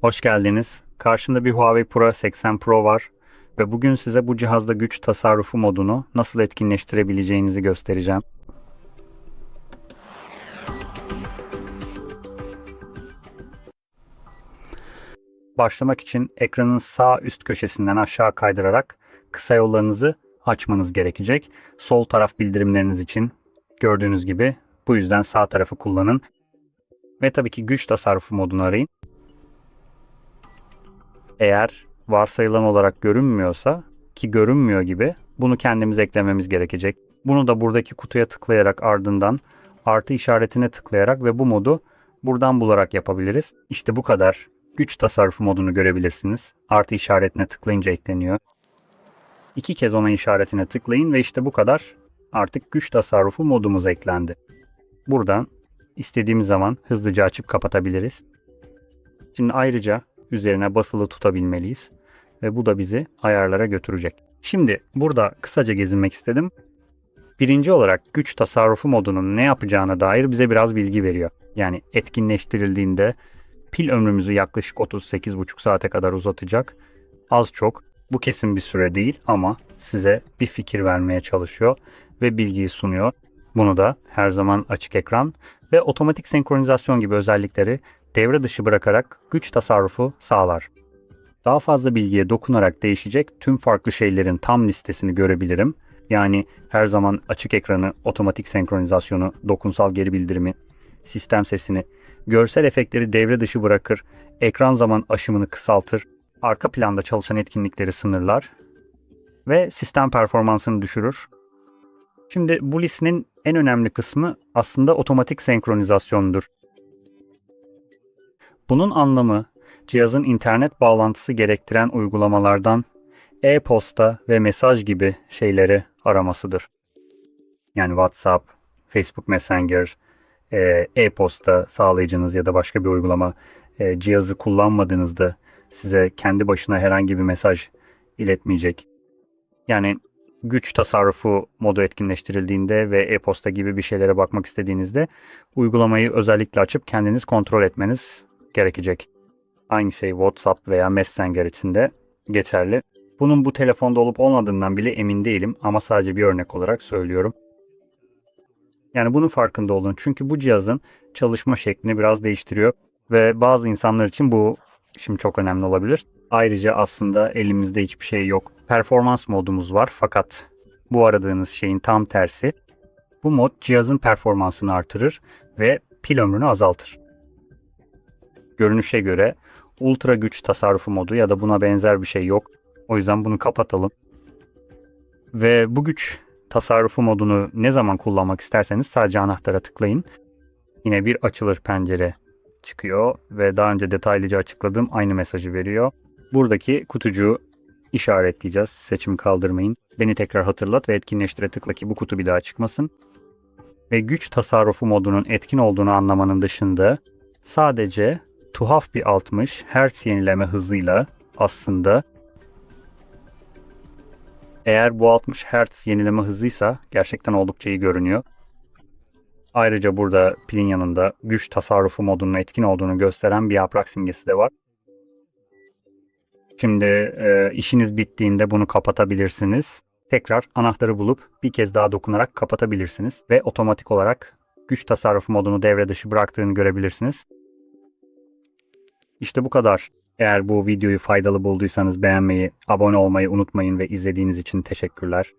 Hoş geldiniz. Karşında bir Huawei Pro 80 Pro var ve bugün size bu cihazda güç tasarrufu modunu nasıl etkinleştirebileceğinizi göstereceğim. Başlamak için ekranın sağ üst köşesinden aşağı kaydırarak kısa yollarınızı açmanız gerekecek. Sol taraf bildirimleriniz için gördüğünüz gibi bu yüzden sağ tarafı kullanın. Ve tabii ki güç tasarrufu modunu arayın. Eğer varsayılan olarak görünmüyorsa ki görünmüyor gibi bunu kendimiz eklememiz gerekecek. Bunu da buradaki kutuya tıklayarak ardından artı işaretine tıklayarak ve bu modu buradan bularak yapabiliriz. İşte bu kadar. Güç tasarrufu modunu görebilirsiniz. Artı işaretine tıklayınca ekleniyor. İki kez ona işaretine tıklayın ve işte bu kadar. Artık güç tasarrufu modumuz eklendi. Buradan istediğimiz zaman hızlıca açıp kapatabiliriz. Şimdi ayrıca üzerine basılı tutabilmeliyiz ve bu da bizi ayarlara götürecek. Şimdi burada kısaca gezinmek istedim. Birinci olarak güç tasarrufu modunun ne yapacağına dair bize biraz bilgi veriyor. Yani etkinleştirildiğinde pil ömrümüzü yaklaşık 38,5 saate kadar uzatacak. Az çok bu kesin bir süre değil ama size bir fikir vermeye çalışıyor ve bilgiyi sunuyor. Bunu da her zaman açık ekran ve otomatik senkronizasyon gibi özellikleri devre dışı bırakarak güç tasarrufu sağlar. Daha fazla bilgiye dokunarak değişecek tüm farklı şeylerin tam listesini görebilirim. Yani her zaman açık ekranı, otomatik senkronizasyonu, dokunsal geri bildirimi, sistem sesini, görsel efektleri devre dışı bırakır, ekran zaman aşımını kısaltır, arka planda çalışan etkinlikleri sınırlar ve sistem performansını düşürür. Şimdi bu listenin en önemli kısmı aslında otomatik senkronizasyonudur. Bunun anlamı cihazın internet bağlantısı gerektiren uygulamalardan e-posta ve mesaj gibi şeyleri aramasıdır. Yani WhatsApp, Facebook Messenger, e, e-posta sağlayıcınız ya da başka bir uygulama e, cihazı kullanmadığınızda size kendi başına herhangi bir mesaj iletmeyecek. Yani güç tasarrufu modu etkinleştirildiğinde ve e-posta gibi bir şeylere bakmak istediğinizde uygulamayı özellikle açıp kendiniz kontrol etmeniz gerekecek. Aynı şey WhatsApp veya Messenger için de geçerli. Bunun bu telefonda olup olmadığından bile emin değilim ama sadece bir örnek olarak söylüyorum. Yani bunun farkında olun çünkü bu cihazın çalışma şeklini biraz değiştiriyor ve bazı insanlar için bu şimdi çok önemli olabilir. Ayrıca aslında elimizde hiçbir şey yok. Performans modumuz var fakat bu aradığınız şeyin tam tersi. Bu mod cihazın performansını artırır ve pil ömrünü azaltır. Görünüşe göre ultra güç tasarrufu modu ya da buna benzer bir şey yok. O yüzden bunu kapatalım. Ve bu güç tasarrufu modunu ne zaman kullanmak isterseniz sadece anahtara tıklayın. Yine bir açılır pencere çıkıyor ve daha önce detaylıca açıkladığım aynı mesajı veriyor. Buradaki kutucuğu işaretleyeceğiz. Seçimi kaldırmayın. Beni tekrar hatırlat ve etkinleştire tıkla ki bu kutu bir daha çıkmasın. Ve güç tasarrufu modunun etkin olduğunu anlamanın dışında sadece tuhaf bir 60 Hz yenileme hızıyla aslında eğer bu 60 Hz yenileme hızıysa gerçekten oldukça iyi görünüyor. Ayrıca burada pilin yanında güç tasarrufu modunun etkin olduğunu gösteren bir yaprak simgesi de var. Şimdi e, işiniz bittiğinde bunu kapatabilirsiniz. Tekrar anahtarı bulup bir kez daha dokunarak kapatabilirsiniz ve otomatik olarak güç tasarrufu modunu devre dışı bıraktığını görebilirsiniz. İşte bu kadar. Eğer bu videoyu faydalı bulduysanız beğenmeyi, abone olmayı unutmayın ve izlediğiniz için teşekkürler.